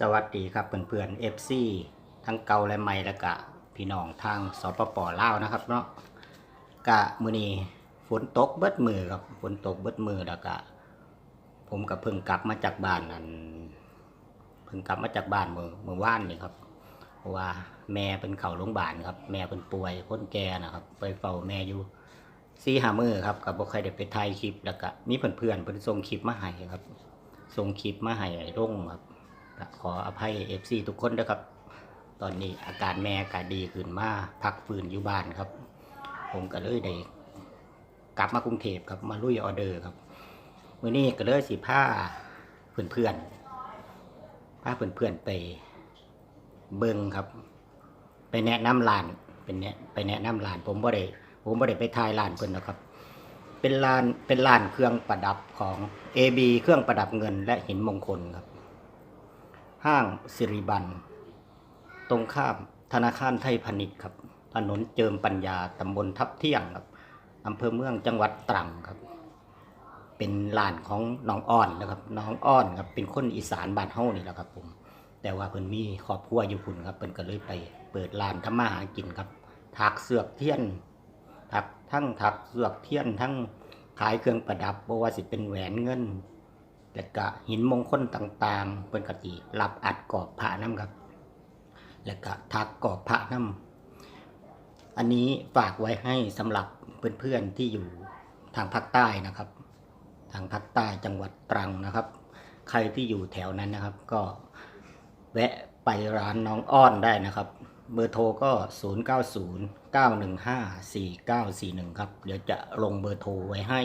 สวัสดีครับเพื่อนๆ FC ทั้งเก่าและใหม่แล้วก็พี่น้องทางสปปลาวนะครับเนาะกะมือนี้ฝนตกเบิดมือครับฝนตกเบิดมือแล้วก็ผมก็เพิ่งกลับมาจากบ้านนั่นเพิ่งกลับมาจากบ้านเมื่อเมื่อวานนี่ครับเพราะว่าแม่เป็นเข้าโรงพยาบาลครับ แม่เป็นป่วยคนแก่นะครับ ไปเฝ้าแม่อยู่สี่ห้ามือครับก็บ่ค่อยได้ไปถ่ายคลิปแล้วก็มีเพื่อนๆเพิ่อนส่งคลิปมาให้ครับส่งคลิปมาให้ร่งครับ ขออภัยเอฟซีทุกคนนะครับ ตอนนี้อาการแม่อาการดีขึ้นมาพักฟื้นอยู่บ้านครับ ผมก็เลยได้กลับมากรุงเทพครับมาลุยออเดอร์ครับวันนี้ก็เลยสิผ้าเพื่อนๆพาเพื่อนๆไปเบิ้งครับ ไปแนะนำร้านเป็นเนไปแนะนำร้าน ผมบ่ได้ผมบ่ได้ไปทายร้านเพิ่นนะครับ เป็นร้านเป็นร้านเครื่องประดับของ AB เครื่องประดับเงินและหินมงคลครับ ห้างสิริบัน ตรงข้ามธนาคารไทยพาณิชย์ครับ ถนนเจิมปัญญาตำบลทับเที่ยงครับอำเภอเมืองจังหวัดตรังครับ เป็นลานของน้องอ้อนนะครับ น้องอ้อนครับเป็นคนอีสานบ้านเฮานี่แหละครับผม แต่ว่าเพิ่นมีครอบครัวอยู่พุ่นครับเพิ่นก็เลยไปเปิดร้านทำมาหากินครับถักเสือกเทียนถักทั้งถักเสือกเทียนทั้งขายเครื่องประดับบ่ว่าสิเป็นแหวนเงิน แล้วก็หินมงคลต่างๆเป็นกติรับอัดกรอบพระน้ำครับ แล้วก็ทักกรอบพระน้ำอันนี้ฝากไว้ให้สำหรับเพื่อนๆที่อยู่ทางภาคใต้นะครับ ทางภาคใต้จังหวัดตรังนะครับ ใครที่อยู่แถวนั้นนะครับ ก็แวะไปร้านน้องอ้อนได้นะครับ เบอร์โทรก็ 0909154941 ครับ เดี๋ยวจะลงเบอร์โทรไว้ให้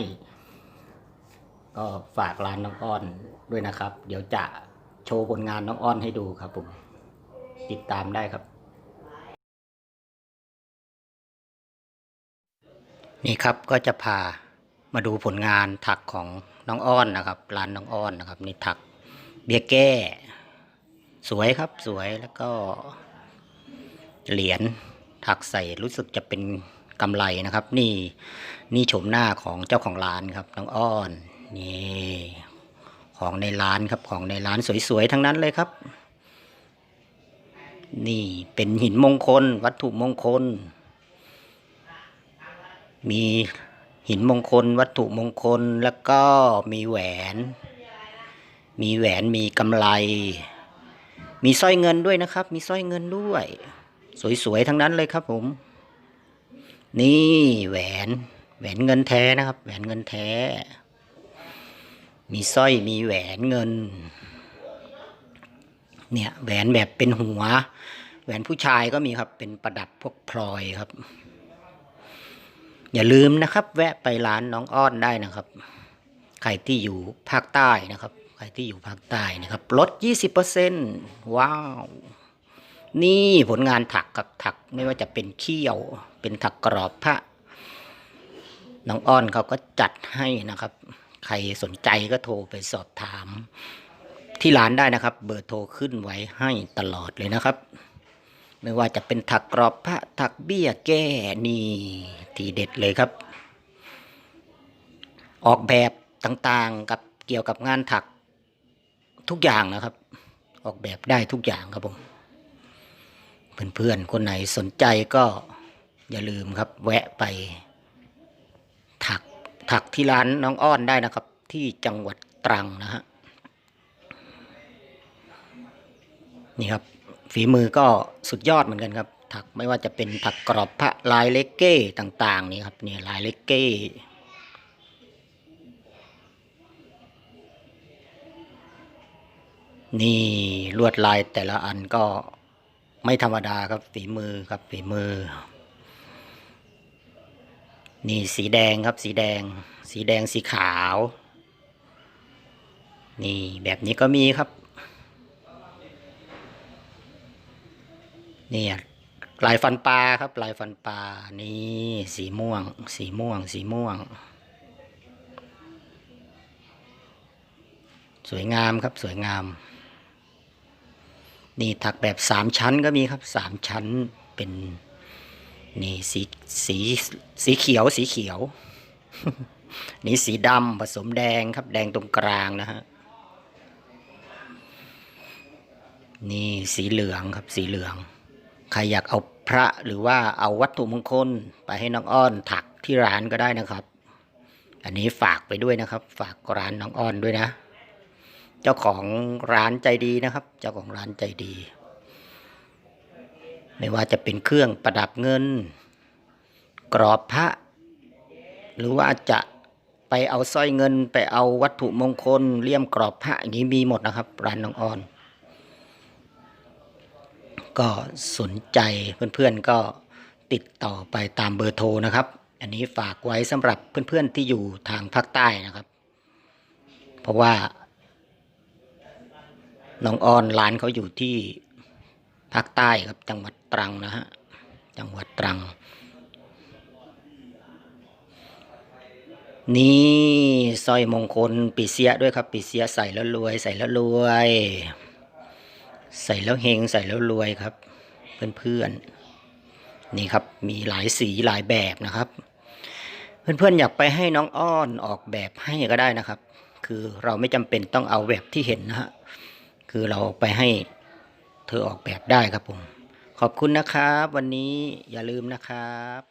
ก็ฝากร้านน้องอ้อนด้วยนะครับ เดี๋ยวจะโชว์ผลงานน้องอ้อนให้ดูครับผมติดตามได้ครับ นี่ครับก็จะพามาดูผลงานถักของน้องอ้อนนะครับร้านน้องอ้อนนะครับ นี่ถักเบียร์แก้ สวยครับสวยแล้วก็ เหรียญถักใส่รู้สึกจะเป็นกำไรนะครับ นี่นี่โฉมหน้าของเจ้าของร้านครับน้องอ้อน นี่ของในร้านครับของในร้านสวยๆ ทั้งนั้นเลยครับ นี่เป็นหินมงคล วัตถุมงคล มีหินมงคล วัตถุมงคลแล้วก็มีแหวน มีแหวนมีกำไรมีสร้อยเงินด้วยนะครับ มีสร้อยเงินด้วย สวยๆ ทั้งนั้นเลยครับผม นี่แหวนแหวนเงินแท้นะครับ แหวนเงินแท้ มีสร้อยมีแหวนเงิน เนี่ยแหวนแบบเป็นหัว แหวนผู้ชายก็มีครับ เป็นประดับพวกพลอยครับ อย่าลืมนะครับ แวะไปร้านน้องอ้อนได้นะครับ ใครที่อยู่ภาคใต้นะครับ ใครที่อยู่ภาคใต้นะครับลด20%ว้าว นี่ผลงานถักกับถักไม่ว่าจะเป็นเขี้ยว เป็นถักกรอบพระน้องอ้อนเขาก็จัดให้นะครับ รสนใจก็โทรไปสอบถาม ที่ร้านได้นะครับ เบอร์โทรขึ้นไว้ให้ตลอดเลยนะครับ ไม่ว่าจะเป็นถักกรอบพระถักเบี้ยแก้นี่ทีเด็ดเลยครับ ออกแบบต่างๆกับเกี่ยวกับงานถักทุกอย่างนะครับ ออกแบบได้ทุกอย่างครับผมเพื่อนๆคนไหนสนใจก็อย่าลืมครับ แวะไป กถักที่ร้านน้องอ้อนได้นะครับ ที่จังหวัดตรังนะฮะนี่ครับ ฝีมือก็สุดยอดเหมือนกันครับถักไม่ว่าจะเป็นถักกรอบพระลายเลกเก้ต่าง ๆ นี่ครับเนี่ยลายเลกเก้นี่ลวดลายแต่ละอันก็ไม่ธรรมดาครับฝีมือครับฝีมือ นี่สีแดงครับสีแดง สีแดงสีขาว นี่แบบนี้ก็มีครับนี่ลายฟันปลาครับลายฟันปลานี่สีม่วง สีม่วง สีม่วง สวยงามครับสวยงาม นี่ถักแบบสามชั้นก็มีครับสามชั้นเป็น นี่สีสีสีเขียวสีเขียว นี่สีดำผสมแดงครับ แดงตรงกลางนะฮะ นี่สีเหลืองครับสีเหลือง ใครอยากเอาพระหรือว่าเอาวัตถุมงคลไปให้น้องอ้อนถักที่ร้านก็ได้นะครับ อันนี้ฝากไปด้วยนะครับ ฝากร้านน้องอ้อนด้วยนะ เจ้าของร้านใจดีนะครับ เจ้าของร้านใจดี ไม่ว่าจะเป็นเครื่องประดับเงิน กรอบพระ หรือว่าจะไปเอาสร้อยเงินไปเอาวัตถุมงคลเลี่ยมกรอบพระอย่างนี้มีหมดนะครับ ร้านน้องออน ก็สนใจเพื่อนๆก็ติดต่อไปตามเบอร์โทรนะครับ อันนี้ฝากไว้สำหรับเพื่อนๆที่อยู่ทางภาคใต้นะครับ เพราะว่าน้องออนร้านเขาอยู่ที่ ภาคใต้ครับจังหวัดตรังนะฮะจังหวัดตรัง นี่สร้อยมงคลปีเสียด้วยครับปีเสียใส่แล้วรวย ใส่แล้วรวย ใส่แล้วเฮงใส่แล้วรวยครับ เพื่อนๆนี่ครับมีหลายสีหลายแบบนะครับ เพื่อนๆอยากไปให้น้องอ้อนออกแบบให้ก็ได้นะครับ คือเราไม่จำเป็นต้องเอาแบบที่เห็นนะฮะคือเราไปให้ เธอออกแบบได้ครับผม ขอบคุณนะครับ วันนี้อย่าลืมนะครับ